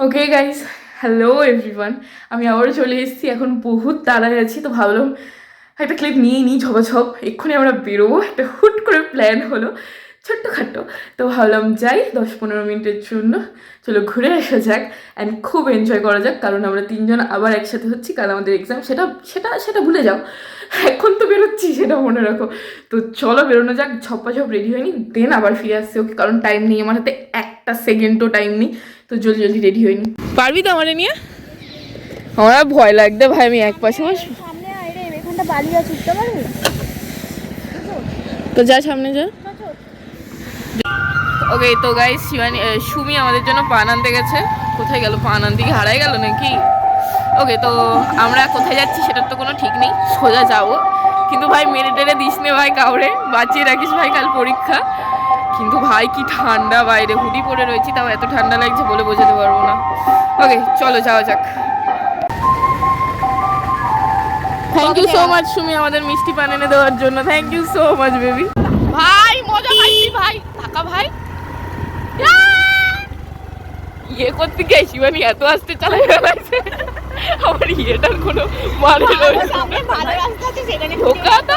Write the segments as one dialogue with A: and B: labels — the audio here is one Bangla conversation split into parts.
A: ওকে গাইস হ্যালো এভরিওয়ান আমি আবারও চলে এসেছি। এখন বহুত তাড়ায় আছি, তো ভাবলাম একটা ক্লিপ নিয়ে নিই, ঝপাঝপ। এক্ষুনি আমরা বেরোবো। একটা হুট করে প্ল্যান হলো ছোট্টখাটো তো ভাবলাম যাই, দশ পনেরো মিনিটের জন্য চলো ঘুরে আসা যাক অ্যান্ড খুব এনজয় করা যাক, কারণ আমরা তিনজন আবার একসাথে হচ্ছি কাল আমাদের এক্সাম সেটা সেটা সেটা ভুলে যাও। এখন তো বেরোচ্ছি, সেটা মনে রাখো। তো চলো বেরোনো যাক ঝপ্পাঝপ রেডি হয়নি দেন আবার ফিরে আসছে ওকে কারণ টাইম নেই, আমার হাতে একটা সেকেন্ডও টাইম নেই। তো জলদি জলদি রেডি হয়নি পারবি তো আমার নিয়ে? আমার ভয় লাগবে ভাই আমি এক পাশে বসবো। তো যা সামনে যা। ওকে তো গাই শিবানী সুমি আমাদের জন্য পান আনতে গেছে। কোথায় গেল? পান আনতে কি হারাই গেল নাকি? ওকে তো আমরা কোথায় যাচ্ছি সেটার তো কোনো ঠিক নেই সোজা যাব। কিন্তু ভাই মেরে টেরে দিস নে ভাই কাউরে বাঁচিয়ে রাখিস ভাই কাল পরীক্ষা। কিন্তু ভাই কি ঠান্ডা বাইরে। হুডি পরে রয়েছি তাও এত ঠান্ডা লাগছে বলে বোঝাতে পারব না। ওকে চলো যাওয়া যাক। Thank you so much Sumi আমাদের মিষ্টি পান এনে দেওয়ার জন্য। Thank you so much baby ভাই মজা পাইছি ভাই। টাকা ভাই। ইয়ে! করতে গিয়ে শিবানী এত আসতে চালাই বেড়াইছে আমার ইয়েটার কোনো মানে রয়েছে ধোকা তো।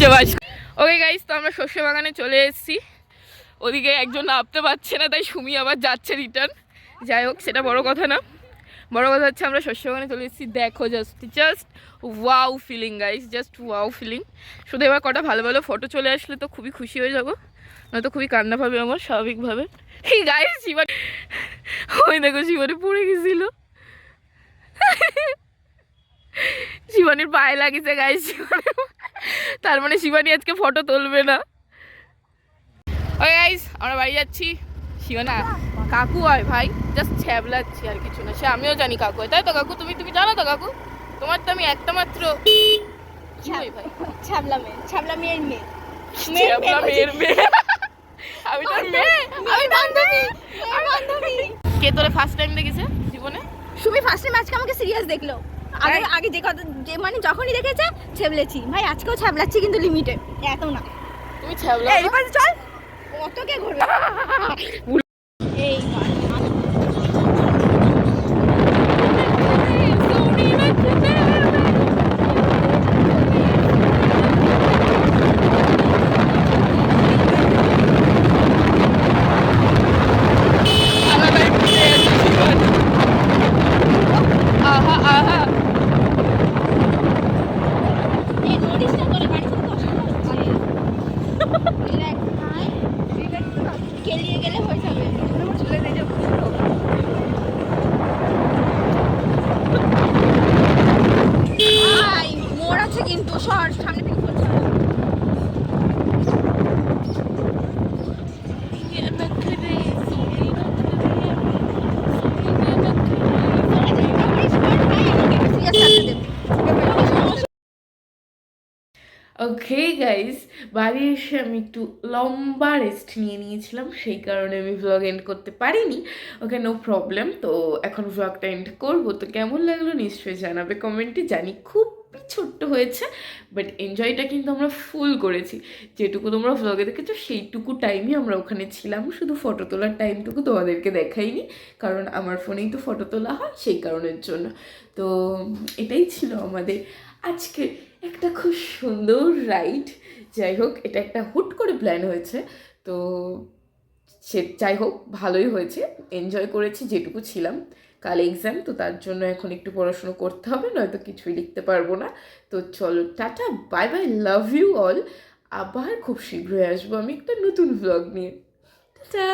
A: উঠছে বাস ওকে গাইস তো আমরা শস্য বাগানে চলে এসেছি। ওদিকে একজন নামতে পারছে না, তাই সুমি আবার যাচ্ছে রিটার্ন যাই হোক, সেটা বড় কথা না। বড় কথা হচ্ছে আমরা শস্য বাগানে চলে এসেছি। দেখো just just wow feeling guys just wow feeling শুধু এবার কটা ভালো ভালো ফটো চলে আসলে তো খুবই খুশি হয়ে যাব। নয়তো খুবই কান্না পাবে আমার, স্বাভাবিকভাবে। গাইস শিবান ওই দেখো শিবানি পড়ে গেছিল। জীবনের পায়ে লাগিয়েছে গাইস শিবানীর তার মানে শিবানী আজকে ফটো তুলবে না। ওই গাইস আমরা বাড়ি যাচ্ছি। শিবানা কাকু হয় ভাই জাস্ট ছ্যাবলাচ্ছি আর কিছু না। সে আমিও জানি কাকু হয়। তাই তো কাকু তুমি তুমি জানো তো কাকু? তোমার তো আমি একটা মাত্র
B: ছাবলা মেয়ে ছাবলা মেয়ের মেয়ে।
A: ছ্যাবলা মেয়ের মেয়ে। আমি তো মেয়ে।
B: আমি বান্ধবী মেয়ের বান্ধবী।
A: কে তোরে ফার্স্ট টাইম দেখেছে? জীবনে?
B: সুমি ফার্স্ট টাইম আজকে আমাকে সিরিয়াস দেখল। আগে আগে যে কথা যে মানে যখনই দেখেছে ছেবলেছি ভাই আজকেও ছেবলাচ্ছি কিন্তু লিমিটে এত না।
A: তুমি ছেবলা
B: এই পাশে চল। কত কে ঘুরবে এই
A: আহা আহা
B: এই নোটিস না করে বাড়ি থেকে অসুবিধা হচ্ছে রিল্যাক্স ভাই কেলিয়ে গেলে হয়ে যাবে। চলে যাই মোড় আছে কিন্তু সর সামনে থেকে পড়ছে
A: ওকে গাইস বাড়ি এসে আমি একটু লম্বা রেস্ট নিয়ে নিয়েছিলাম, সেই কারণে আমি ভ্লগ এন্ড করতে পারিনি। ওকে নো প্রবলেম তো এখন ভ্লগটা এন্ড করব। তো কেমন লাগল নিশ্চয়ই জানাবে কমেন্টে জানি খুব ছোট্ট হয়েছে বাট এনজয়টা কিন্তু আমরা ফুল করেছি। যেটুকু তোমরা ভ্লগে দেখেছ, সেইটুকু টাইমই আমরা ওখানে ছিলাম। শুধু ফটো তোলার টাইমটুকু তোমাদেরকে দেখাইনি, কারণ আমার ফোনেই তো ফটো তোলা হয়, সেই কারণের জন্য। তো এটাই ছিল আমাদের আজকে একটা খুব সুন্দর রাইড যাই হোক, এটা একটা হুট করে প্ল্যান হয়েছে। তো সে, যাই হোক, ভালোই হয়েছে। এনজয় করেছি, যেটুকু ছিলাম। কাল এক্সাম তো তার জন্য এখন একটু পড়াশুনো করতে হবে, নয়তো কিছুই লিখতে পারব না। তো চলো, tata bye bye love you all আবার খুব শীঘ্রই আসব আমি একটা নতুন ব্লগ নিয়ে। টাটা!